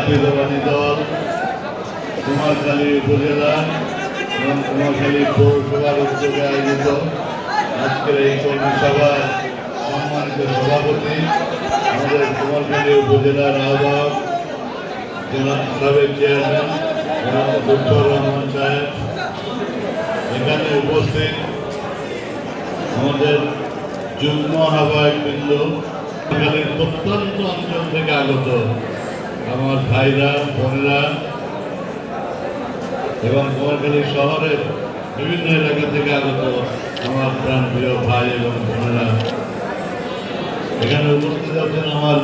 জাতীয়তাবাদী দল, কুমারখালী উপজেলা এবং কুমারখালী পৌরসভার উদ্যোগে আয়োজিত আজকের এই কর্মী সভায় সম্মানিত সভাপতি, আমাদের কুমারখালী উপজেলার আহ্বায়ক জেলা সাবেক চেয়ারম্যান, জনাব লুৎফর রহমান সাহেব। এখানে উপস্থিত আমাদের যুগ্ম আহ্বায়ক বৃন্দ প্রত্যন্ত অঞ্চল থেকে আগত আমার ভাইরা বোনেরা এবং কুমারখালী শহরের বিভিন্ন এলাকা থেকে আগত আমার প্রাণ প্রিয় ভাই এবং বোনেরা এখানে উপস্থিত আছেন আমার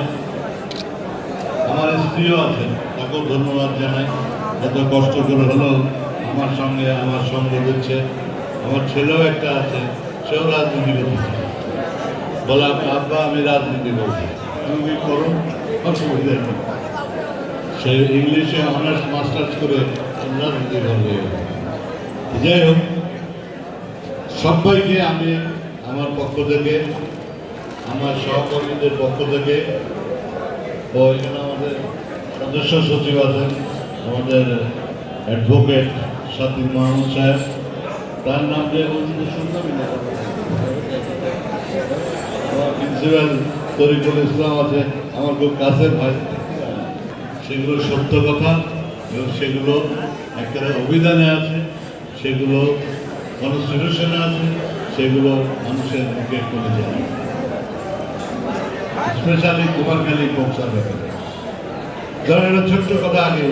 আমার স্ত্রীও আছেন। তাকেও ধন্যবাদ জানাই। এত কষ্ট করে হলেও আমার সঙ্গে আমার সঙ্গ দিচ্ছে আমার ছেলেও একটা আছে সেও রাজনীতি করছে বলা "আব্বা, আমি রাজনীতি করছি তুমি কি করুন অসুবিধা নেই। সে ইংলিশে অনার্স, মাস্টার্স করে রাজনীতি করবে যাই হোক, সবাইকে আমি আমার পক্ষ থেকে, আমার সহকর্মীদের পক্ষ থেকে ও এখানে আমাদের সদস্য সচিব আছেন, আমাদের অ্যাডভোকেট সাথী মোহাম্মদ সাহেব। তার নাম যে বলছিল শুনলামই না প্রিন্সিপাল তরিকুল ইসলাম আছে, আমার খুব কাছের ভাই। সেগুলো সত্য কথা এবং সেগুলো একটা অভিধানে আছে, সেগুলো কনস্টিটিউশনে আছে, সেগুলো মানুষের মুখে করে যায় স্পেশালি কুমারখালী পৌঁছার ব্যাপারে। ধরেন একটা ছোট্ট কথা আগে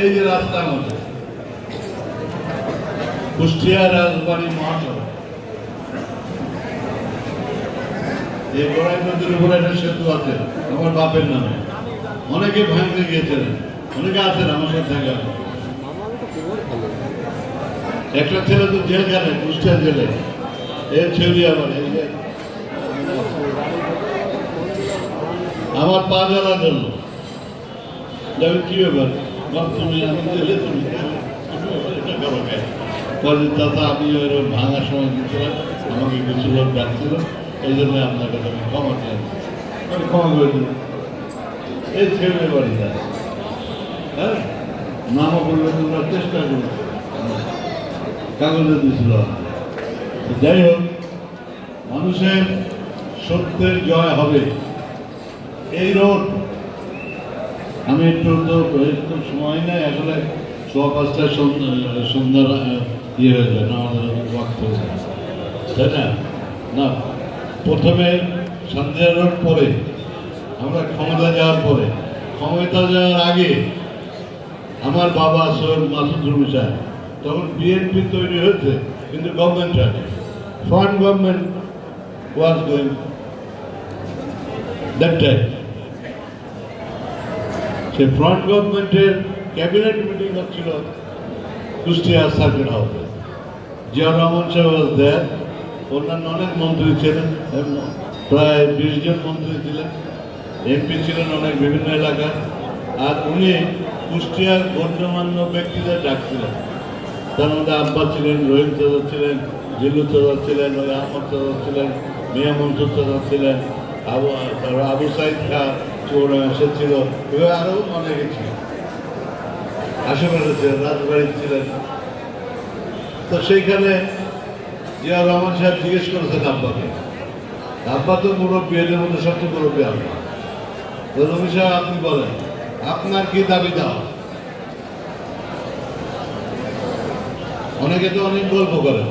এই যে রাস্তার মধ্যে কুষ্টিয়া রাজবাড়ি মহাসড়ক, এই গড়াই নদীর উপরে একটা সেতু আছে, আমার বাপের নামে। অনেকে ভাঙতে গিয়েছেন। অনেকে আছেন আমার থাকা। একটা ছেলে তো জেল গেলে কুষ্টিয়া জেলে। এ ছেলে আবার, এই আমার পা জ্বালার জন্য যাবে কি ব্যাপার? তুমি আমি জেলে তুমি পরে দাদা আমি ওই ভাঙার সময় গেছিলাম আমাকে কিছু লোক ডাকছিল, এই জন্য আপনার কাছে আমি ক্ষমা চাই। ক্ষমা করে দিলাম এই ছেলে বাড়ি যায় হ্যাঁ? নামও বললে তোমরা চেষ্টা করো। কাগজে দিয়েছিল যাই হোক, মানুষের সত্যের জয় হবে। এই রোড, আমি একটু তো একটু সময় নেই, আসলে সোয়া পাঁচটায় সন্ধ্যা ইয়ে হয়ে যায় না আমাদের ওয়াক্ত হয়ে যায়। তাই না? না, প্রথমে সন্ধ্যা রোড পরে আমরা ক্ষমতা যাওয়ার পরে, ক্ষমতা যাওয়ার আগে আমার বাবা সৈয়দ মাসুদ রুমি তখন বিএনপি তৈরি হয়েছে, কিন্তু গভর্নমেন্ট আছে ফরেন গভর্নমেন্ট ওয়াজ গোয়িং সে ফ্রন্ট গভর্নমেন্টের ক্যাবিনেট মিটিং হচ্ছিল কুষ্টিয়া সার্কিট হাউসে জিয়া রহমান সাহেব ওয়াজ দেয় অন্যান্য অনেক মন্ত্রী ছিলেন প্রায় বিশ জন মন্ত্রী ছিলেন। এমপি ছিলেন অনেক বিভিন্ন এলাকার, আর উনি কুষ্টিয়ার গণ্যমান্য ব্যক্তিদের ডাকছিলেন। তার মধ্যে আব্বাস ছিলেন, রহিম সদর ছিলেন, জিল্লু সদর ছিলেন ওই আহমদ সদর ছিলেন, মিয়া মনসুর সদর ছিলেন, আবু, তারপর আবু সাইদ খা সে ছিল এবার আরও অনেকে ছিল আশেপাশে ছিলেন রাজবাড়ি ছিলেন। তো সেইখানে জিয়া রহমান সাহেব জিজ্ঞেস করেছেন আব্বাকে। আব্বা তো মুরব্বী, এদের মধ্যে সবচেয়ে মুরব্বী আব্বা। রবি সাহেব, আপনি বলেন, আপনার কি দাবি দাও? অনেকে তো অনেক গল্প করেন।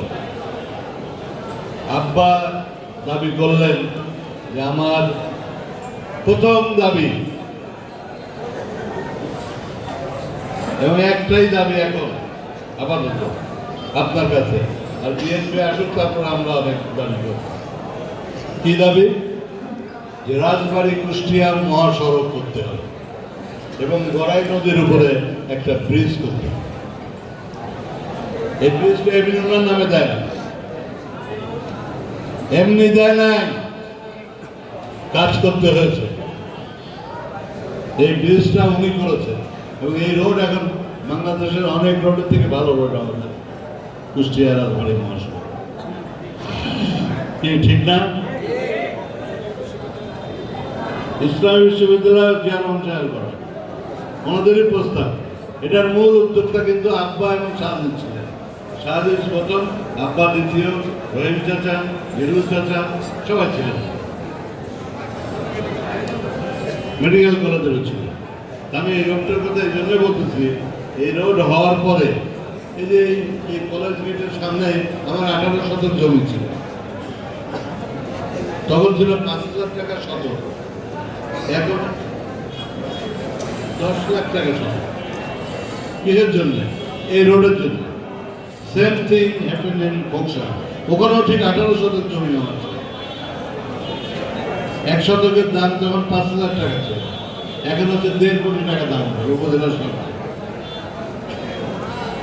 আব্বা দাবি করলেন যে আমার প্রথম দাবি। এবং একটাই দাবি এখন, আপাতত, আপনার কাছে। আর বিএনপি আসুক, তারপর আমরা অনেক দাবি করব। কি দাবি? যে রাজবাড়ি কুষ্টিয়ার মহাসড়ক করতে হবে এবং গড়াই নদীর উপরে একটা ব্রিজ করতে হবে। এই ব্রিজটা এমনি নামে দেয় না। এমনি দেয় নাই। কাজ করতে হয়েছে। এই ব্রিজটা উনি করেছে এবং এই রোড এখন বাংলাদেশের অনেক রোডের থেকে ভালো রোড আমাদের কুষ্টিয়া রাজবাড়ি মহাসড়ক। ঠিক না? ইসলামী বিশ্ববিদ্যালয় চেয়ারম্যান সাহেব করা ওনাদেরই প্রস্তাব। এটার মূল উদ্যোক্তা কিন্তু আব্বা এবং শাহদিন ছিলেন। শাহদিন প্রথম, আব্বা দ্বিতীয়, রহিম চাচা হিরুজ চাচা, সবাই ছিলেন। মেডিকেল কলেজেরও ছিল আমি এই রোডটার কথা এই জন্যই বলতেছি, এই রোড হওয়ার পরে এই যে এই- কলেজ গেটের সামনে আমার আঠারো শতক জমি ছিল। তখন ছিল পাঁচ লাখ টাকা শতক। এখন দশ লাখ টাকা শতক কিসের জন্য? এই রোডের জন্য। Same thing happen in Buxa ওখানেও ঠিক আঠারো শতক জমি ছিল। এক শতকের দাম তখন পাঁচ হাজার টাকা ছিল। এখন হচ্ছে দেড় কোটি টাকা দাম। উপজেলা সরকার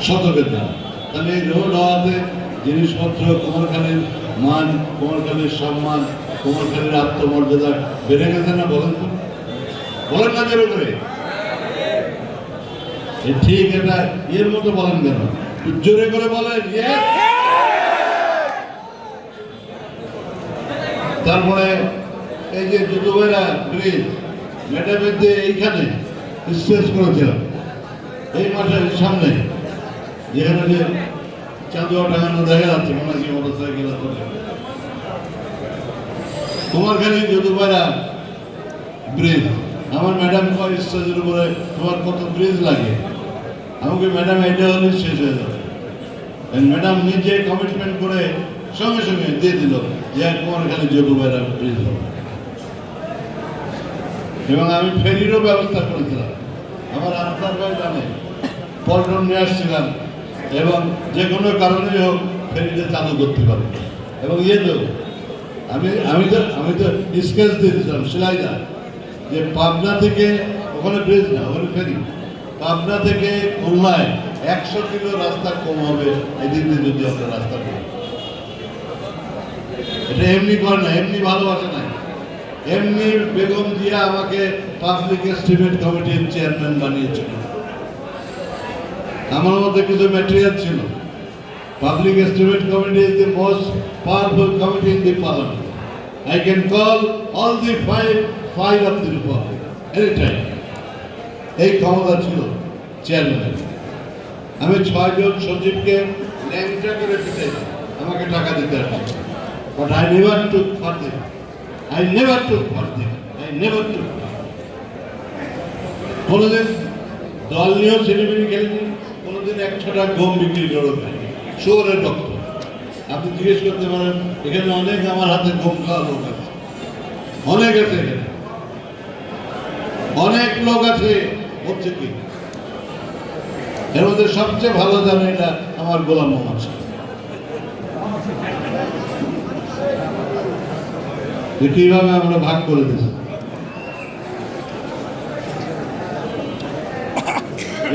শতকের দাম। তাহলে এই রোড হওয়াতে জিনিসপত্র, কোমরখানের মান কুমারখালীর সম্মান কুমারখালীর আত্মমর্যাদা বেড়ে গেছে না বলেন তো? বলেন না জোরে করে। ঠিক এটা এর মতো বলেন কেন? জোরে করে বলেন তারপরে এই যে দুদুবেরা ব্রিজ ম্যাডামের যে এইখানে স্পেস করেছিলাম, এই মাঠের সামনে, যেখানে যে চাঁদুয়া টাঙানো দেখা যাচ্ছে, মনে হয় মোটর সাইকেল কুমারখালী যদুপাড়া ব্রিজ আমার ম্যাডাম কয় স্টেজের উপরে তোমার কত ব্রিজ লাগে? আমাকে ম্যাডাম এটা হলে শেষ হয়ে যাবে। ম্যাডাম নিজে কমিটমেন্ট করে সঙ্গে সঙ্গে দিয়ে দিল যে কুমারখালী যদুপাড়া ব্রিজ এবং আমি ফেরিরও ব্যবস্থা করেছিলাম। আমার আনসার ভাই জানে, পল্টন নিয়ে আসছিলাম এবং যে কোনো কারণেই হোক ফেরিতে চালু করতে পারে। এবং ইয়ে তো আমি আমি তো আমি তো স্কেচ দিয়েছিলাম সেলাইদা যে। পাবনা থেকে, ওখানে ব্রিজ না, ওখানে ফেরি। পাবনা থেকে খুলনায় একশো কিলো রাস্তা কম হবে, এদিক দিয়ে যদি আমরা রাস্তা করি। এটা এমনি করে না, এমনি ভালোবাসে না এমনি বেগম জিয়া আমাকে পাবলিক এস্টিমেট কমিটির চেয়ারম্যান বানিয়েছিল। আমার মধ্যে কিছু ম্যাটেরিয়াল ছিল। Public estimate committee is the most powerful committee in the parliament I can call all the five five of the republic any এই ক্ষমতা ছিল চেয়ারম্যানের আমি ছয়জন সচিবকে ল্যাংটা করে দিতে আমাকে টাকা দিতে আসে but I never took for them I never took for them I never took কোনোদিন দল নিয়েও ছেলেমেয়ে খেলেনি কোনোদিন এক ছটা গম বিক্রি করে খাইনি। শুয়োরের রক্ত আপনি জিজ্ঞেস করতে পারেন, এখানে অনেক আমার হাতে গম খাওয়া লোক আছে। অনেক আছে অনেক লোক আছে, হচ্ছে কি? এর মধ্যে সবচেয়ে ভালো জানে এটা আমার গোলাম মোহাম্মদ কীভাবে আমরা ভাগ করে দিচ্ছি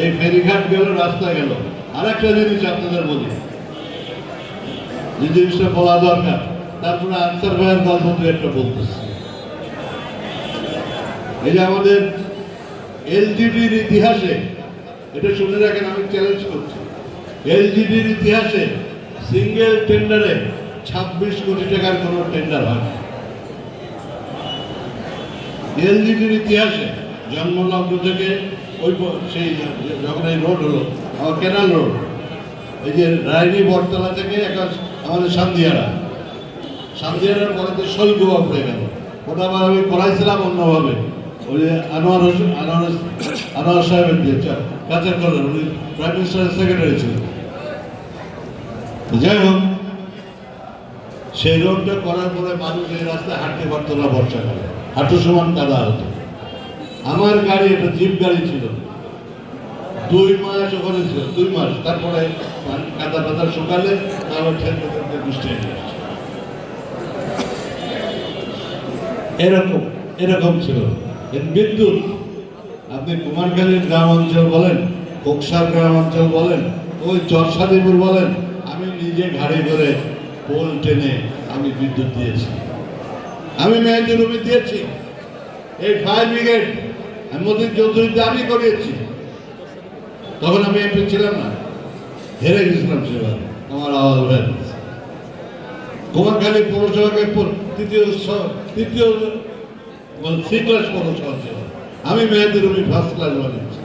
এই ফেরিঘাট গেল রাস্তা গেল। আর একটা জিনিস আপনাদের বলি। যে জিনিসটা বলা দরকার। তারপরে আনসার ভাইয়ের গল্প দু একটা বলতেছি। এই যে আমাদের এলজিডির ইতিহাসে, এটা শুনে রাখেন, আমি চ্যালেঞ্জ করছি। এলজিডির ইতিহাসে সিঙ্গেল টেন্ডারে ছাব্বিশ কোটি টাকার কোনো টেন্ডার হয় না। এলজিডির ইতিহাসে জন্মলগ্ন থেকে ওই সেই যখন এই রোড হলো আমার কেনাল রোড এই যে রায়নি বটতলা থেকে একটা আমাদের সান্দিয়ারা। সান্দিয়ারার পরে তো শৈলকুবা হয়ে গেল ওটা আবার আমি করাইছিলাম অন্যভাবে। ওই যে আনোয়ার হোসেন আনোয়ার আনোয়ার সাহেবের দিয়ে কাছের করেন উনি প্রাইম মিনিস্টারের সেক্রেটারি ছিলেন। যাই হোক, সেই রোডটা করার পরে মানুষ এই রাস্তায় হাঁটতে পারতো না বর্ষাকালে। হাঁটু সমান কাদা হতো। আমার গাড়ি একটা জিপ গাড়ি ছিল। দুই মাস ওখানে ছিল, দুই মাস। তারপরে কাদা টাদা শুকালে তারপর ঠেলতে বৃষ্টি এরকম এরকম ছিল। বিদ্যুৎ আপনি কুমারখালীর গ্রাম অঞ্চল বলেন, কোকসার গ্রাম অঞ্চল বলেন, ওই চরসাদিপুর বলেন, আমি নিজে ঘাড়ে করে পোল টেনে আমি বিদ্যুৎ দিয়েছি। আমি মেহেন্দি রুমে দিয়েছি। এই ফায়ার ব্রিগেড আমি মতিন চৌধুরীতে আমি করিয়েছি। তখন আমি এমপি ছিলাম না, হেরে গেছিলাম সেবার আমার আওয়াজ হয়ে গেছে। কুমারখালী পৌরসভাকে তৃতীয় তৃতীয় সি ক্লাস পৌরসভা ছিল। আমি মেহেন্দি রুমি ফার্স্ট ক্লাস বানিয়েছি।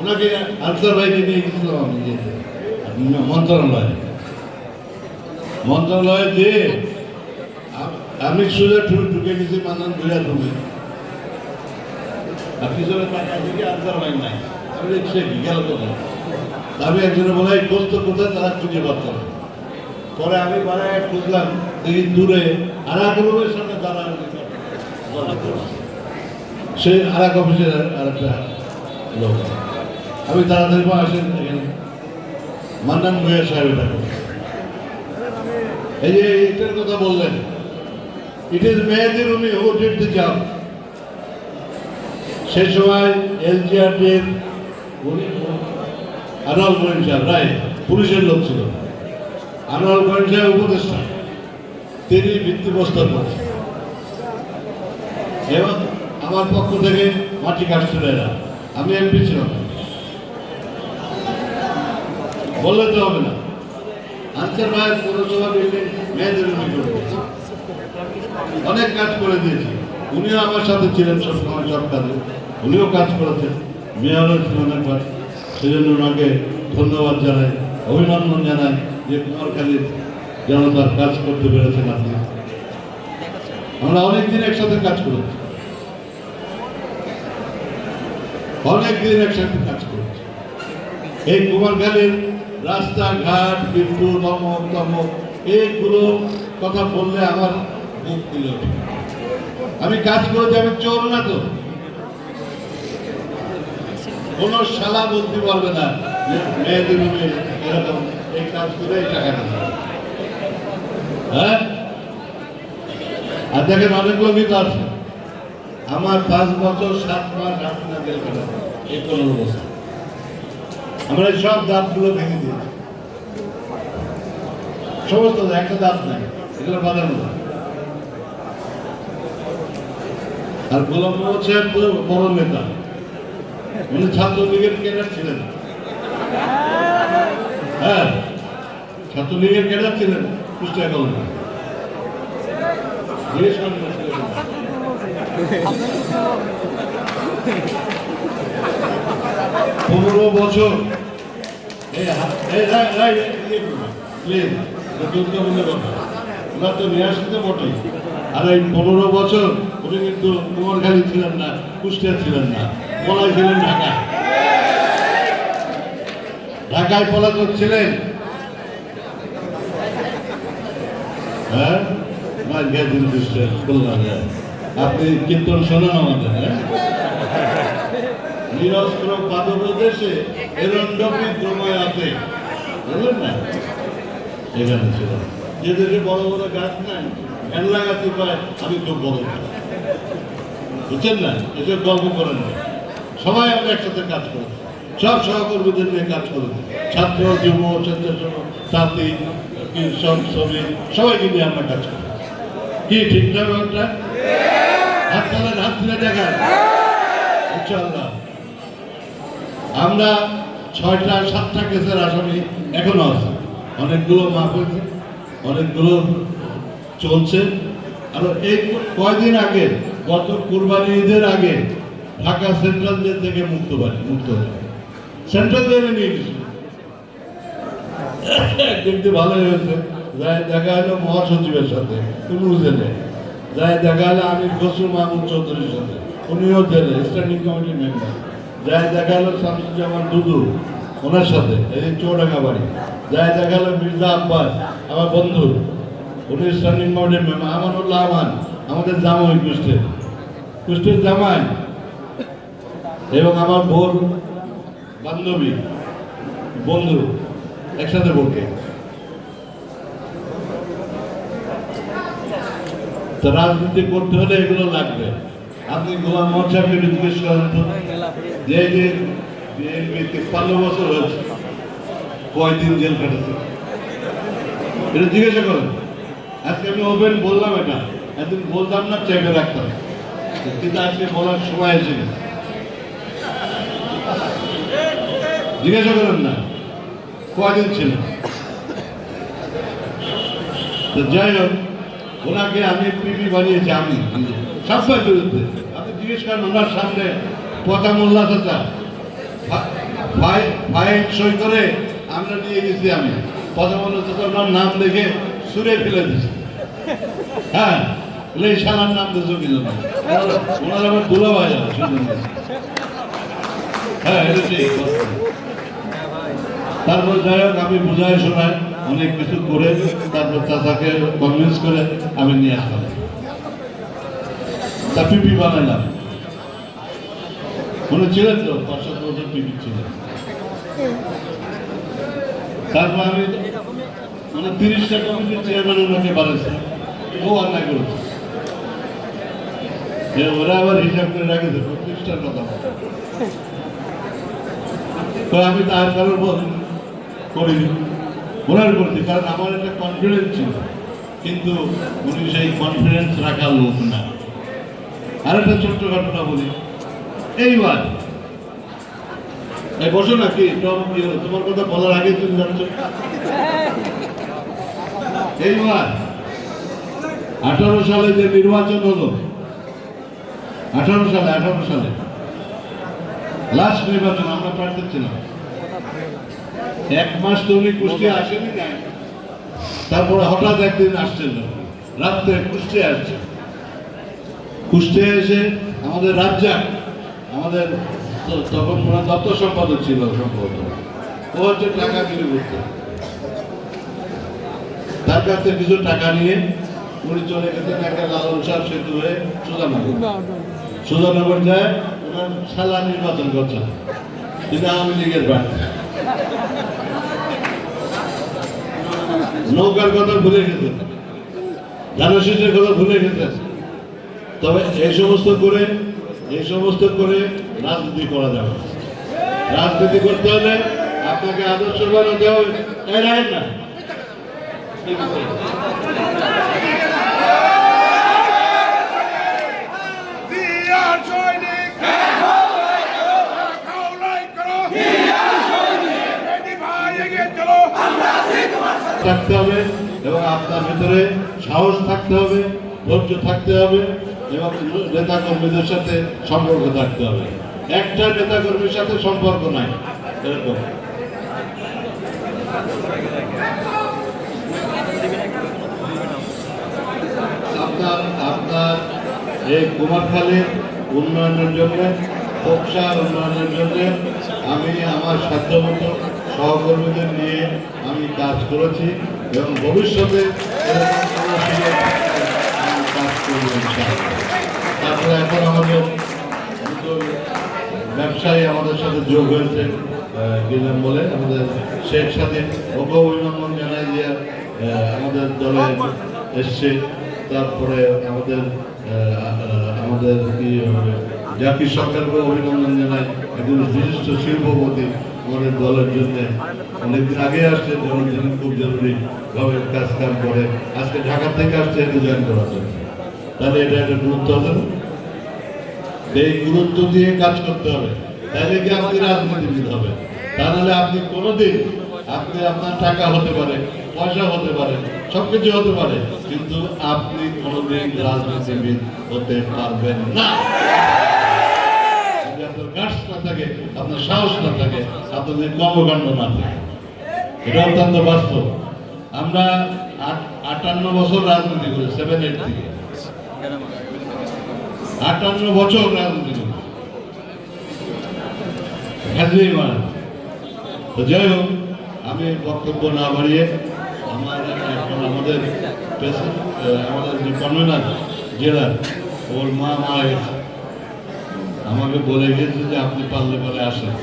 ওনাকে আনসার ভাইকে নিয়ে গেছিলাম আমি মন্ত্রণালয়ে। মন্ত্রণালয়ে যে আমি সোজা ঢু- ঢুকে গেছি মান্নান ভুয়া আর পিছনে টাকা দিকে আনসার ভাই নাই। আমি দেখছি কি গেল কোথায় আমি একজনে বলে দোস্ত কোথায়? তারা খুঁজে পাচ্ছিল না। পরে আমি বাড়ায় খুঁজলাম দেখি দূরে আর এক রুমের সামনে সে আর এক অফিসের আর একটা লোক। আমি তাড়াতাড়ি পা আসেন এখানে। মান্নান ভুয়া সাহেব এই যে এটার কথা বললেন it is Mehedi Rumi who did the job সেই সময় এলজিআরডির আনোয়ার করিম সাহেব, রায়, পুলিশের লোক ছিল। আনোয়ার করিম সাহেব উপদেষ্টা। তিনি ভিত্তি প্রস্তাব করেছেন। এবং আমার পক্ষ থেকে মাটি কাটছিল এরা। আমি এমপি ছিলাম। বললে তো হবে না। আনসার ভাইয়ের পৌরসভা বিল্ডিং মেয়েদের। অনেক কাজ করে দিয়েছি। উনিও আমার সাথে ছিলেন সব সময় সব কাজে উনিও কাজ করেছেন। মেয়রও ছিলেন একবার সেজন্য ওনাকে ধন্যবাদ জানাই, অভিনন্দন জানাই যে কুমারখালীর জনতার কাজ করতে পেরেছেন আপনি। আমরা অনেকদিন একসাথে কাজ করেছি। অনেকদিন একসাথে কাজ করেছি। এই কুমারখালীর রাস্তাঘাট বিদ্যুৎ অমক তমক এইগুলো কথা বললে আমার বুক দিল আমি কাজ করেছি, আমি চোর না তো। কোন শালা বলতে পারবে না মেয়েদের রুমে এরকম এই কাজ করে টাকা দিতে হবে। হ্যাঁ? আর দেখেন অনেক লোকই তো আছে। আমার পাঁচ বছর, সাত মাস আট না জেল কাটা এই পনেরো বছর। আমরা সব দাঁতগুলো ভেঙে দিয়েছি। সমস্ত একটা দাঁত নাই। এগুলো বাঁধানো না। আর গোলাম মোহাম্মদ সাহেব বড় নেতা। উনি ছাত্রলীগের ক্যাডার ছিলেন হ্যাঁ ছাত্রলীগের ক্যাডার ছিলেন কুষ্টিয়া কলেজে। পনেরো বছর ইয়ে। ওরা তো নিয়ে বটেই। আর এই পনেরো বছর উনি কিন্তু কুমারখালী ছিলেন না কুষ্টিয়া ছিলেন না ঢাকায়। ঢাকায় পলাতক ছিলেন। হ্যাঁ? হ্যাঁ। আপনি কীর্তন শোনেন আমাদের হ্যাঁ? নিরস্ত্র পাদপ্রদেশে আছে। বুঝলেন না? এখানে যে বড় বড় গাছ লাগাতে পারে আমি খুব বড় বুঝছেন না? এসব গল্প করেন না। সবাই আমরা একসাথে কাজ করেছি সব সহকর্মীদের নিয়ে কাজ করেছি ছাত্র, যুব স্বেচ্ছাসেবক কৃষক, শ্রমিক, সবাইকে নিয়ে আমরা কাজ করি। কি, ঠিক না, ব্যাপারটা? হাত তোলেন হাত তুলে দেখান। ইনশাআল্লাহ। আমরা ছয়টা, সাতটা কেসের আসামি এখনও আছে। অনেকগুলো মাফ হয়েছে, অনেকগুলো চলছে। আর এই কয়দিন আগে, গত কুরবানি ঈদের আগে ঢাকা সেন্ট্রাল জেল থেকে মুক্ত মুক্ত হয়ে। সেন্ট্রাল জেলে নিয়ে দেখতে ভালোই হয়েছে। যাই দেখা হলো মহাসচিবের সাথে কোনো জেলে যাই দেখা হলো আমির খসরু মাহমুদ চৌধুরীর সাথে, উনিও জেলে স্ট্যান্ডিং কমিটির মেম্বার যাই দেখা হলো শামসুজ্জামান দুদু, ওনার সাথে, এই চৌডাঙ্গা বাড়ি। যাই দেখা হলো মির্জা আব্বাস, আমার বন্ধু। উনি স্ট্যান্ডিং কমিটির মেম্বার আমানুল্লাহ আমান, আমাদের জামাই কুষ্টের কুষ্টের জামাই। এবং আমার বোন বান্ধবী, বন্ধু, একসাথে তো রাজনীতি করতে হলে এগুলো লাগবে। আপনি গোলাম সাহেবকে জিজ্ঞেস করেন তো। যে যে তিপ্পান্ন বছর হয়েছে, কয়দিন জেল কাটেছে এটা জিজ্ঞাসা করেন। আজকে আমি ওপেন বললাম এটা। একদিন বলতাম না, চেপে রাখতাম। কিন্তু আজকে বলার সময় এসে গেছে। জিজ্ঞাসা করেন না। কয়দিন ছিল তো যাই হোক, ওনাকে আমি পিপি বানিয়েছি, আমি নিজে। বিরুদ্ধে। আপনি জিজ্ঞেস করেন, ওনার সামনে পচা মোল্লা চাচা ফাইল সই করে আমরা নিয়ে গেছি আমি। পদমন ওনার নাম দেখে সুরে ফেলে দিছি হ্যাঁ এই শালার নাম কি জন্য ওনার- আবার দুলা ভাই হ্যাঁ এটা ঠিক তারপর যাই হোক, আমি বুঝাই শোনাই। অনেক কিছু করে, তারপর চাচাকে কনভিন্স করে আমি নিয়ে আসলাম। তা পিপি বানাইলাম। মনে ছিলেন তো পাঁচ সাত বছর পিপি ছিল তারপর আমি মানে তিরিশটা কমিটির চেয়ারম্যান ওনাকে বানাইছি। ও অন্যায় করেছে। যে ওরা আবার হিসাব করে রাখেছে প্রতিষ্ঠার কথা। তো আমি তার বল- করিনি। ওনার করছি কারণ আমার একটা কনফিডেন্স ছিল। কিন্তু উনি সেই কনফিডেন্স রাখার লোক না। আর একটা ছোট্ট ঘটনা বলি। এইবার, এই বসো না, কি হলো? তোমার কথা বলার আগে তুমি জানছো? এইবার, আঠারো সালে যে নির্বাচন হলো, আঠারো সালে আঠারো সালে লাস্ট নির্বাচন, আমরা প্রার্থী ছিলাম। এক মাস তো উনি কুষ্টি আসেনি তারপরে হঠাৎ একদিন আসছেন রাত্রে কুষ্টি আসছে কুষ্টিয়া এসে আমাদের রাজ্জাক, আমাদের তখন ওনার দপ্তর সম্পাদক ছিল সম্ভবত। ও হচ্ছে টাকা বিলি করতো। তার কাছ থেকে কিছু টাকা নিয়ে উনি চলে গেছেন একটা লালন শাহ সেতু হয়ে সুজানগর। সুজানগর যায় ওনার শালা নির্বাচন করছেন। তিনি আওয়ামী লীগের প্রার্থী। নৌকার কথা ভুলে গেছেন ধানশীষের কথা ভুলে গেছেন তবে এই সমস্ত করে, এই সমস্ত করে রাজনীতি করা যাবে। রাজনীতি করতে হলে আপনাকে আদর্শ বানাতে হবে। রাখেন না বিয়ার সৈনিক খাওলাই করো বেটি ভাই এগিয়ে চলো থাকতে হবে এবং আপনার ভিতরে সাহস থাকতে হবে, ধৈর্য থাকতে হবে এবং নেতা কর্মীদের সাথে সম্পর্ক থাকতে হবে। একটা নেতা কর্মীর সাথে সম্পর্ক নাই, এরকম। আপনার আপনার এই কুমারখালীর উন্নয়নের জন্য ব্যবসার উন্নয়নের জন্য আমি আমার সাধ্যমতো সহকর্মীদের নিয়ে আমি কাজ করেছি এবং ভবিষ্যতে তারপরে এখন আমাদের ব্যবসায়ী আমাদের সাথে যোগ হয়েছে গেলাম বলে। আমাদের শেখ সাথে ওকে অভিনন্দন জানাই যে আহ, আমাদের দলে এসছে। তারপরে আমাদের আমাদের কি জাতির সরকারকে অভিনন্দন জানাই। একজন বিশিষ্ট শিল্পপতি। আমাদের দলের জন্য অনেকদিন আগে আসছে যখন তিনি খুব জরুরি ভাবে কাজ কাম করে। আজকে ঢাকা থেকে আসছে এটা জয়েন করার জন্য। তাহলে এটা একটা গুরুত্ব আছে এই গুরুত্ব দিয়ে কাজ করতে হবে। তাহলে কি আপনি রাজনীতিবিদ হবে তা নাহলে আপনি কোনোদিন আপনি আপনার টাকা হতে পারে, পয়সা হতে পারে, সবকিছু হতে পারে, কিন্তু আপনি কোনোদিন রাজনীতিবিদ হতে পারবেন না। আপনার না থাকে, আপনার সাহস না থাকে, আপনাদের কর্মকাণ্ড না থাকে। এটা অত্যন্ত বাস্তব। আমরা আটান্ন বছর রাজনীতি করি সেভেন এইট থেকে। আটান্ন বছর রাজনীতি করি। হাজির মারা যাই হোক, আমি বক্তব্য না বাড়িয়ে আমার এখন আমাদের আমাদের যে কনভেনার জেলার, ওর মা মারা গেছে আমাকে বলে গেছে যে আপনি পারলে পারে আসেন।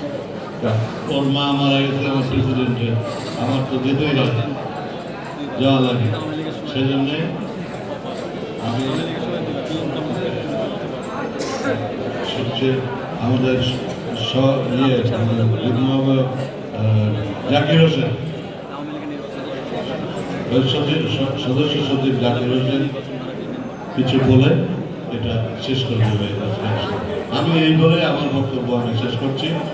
ওর মা মারা গেছে আমার প্রেসিডেন্টের আমার তো যেতেই লাগে যাওয়া লাগে। সেই জন্যে আমি সবচেয়ে আমাদের ইয়ে জাকির হোসেন। সদস্য সচিব জাকির হোসেন কিছু বলে এটা শেষ করে দেবে। আমি এই বলে আমার বক্তব্য আমি শেষ করছি।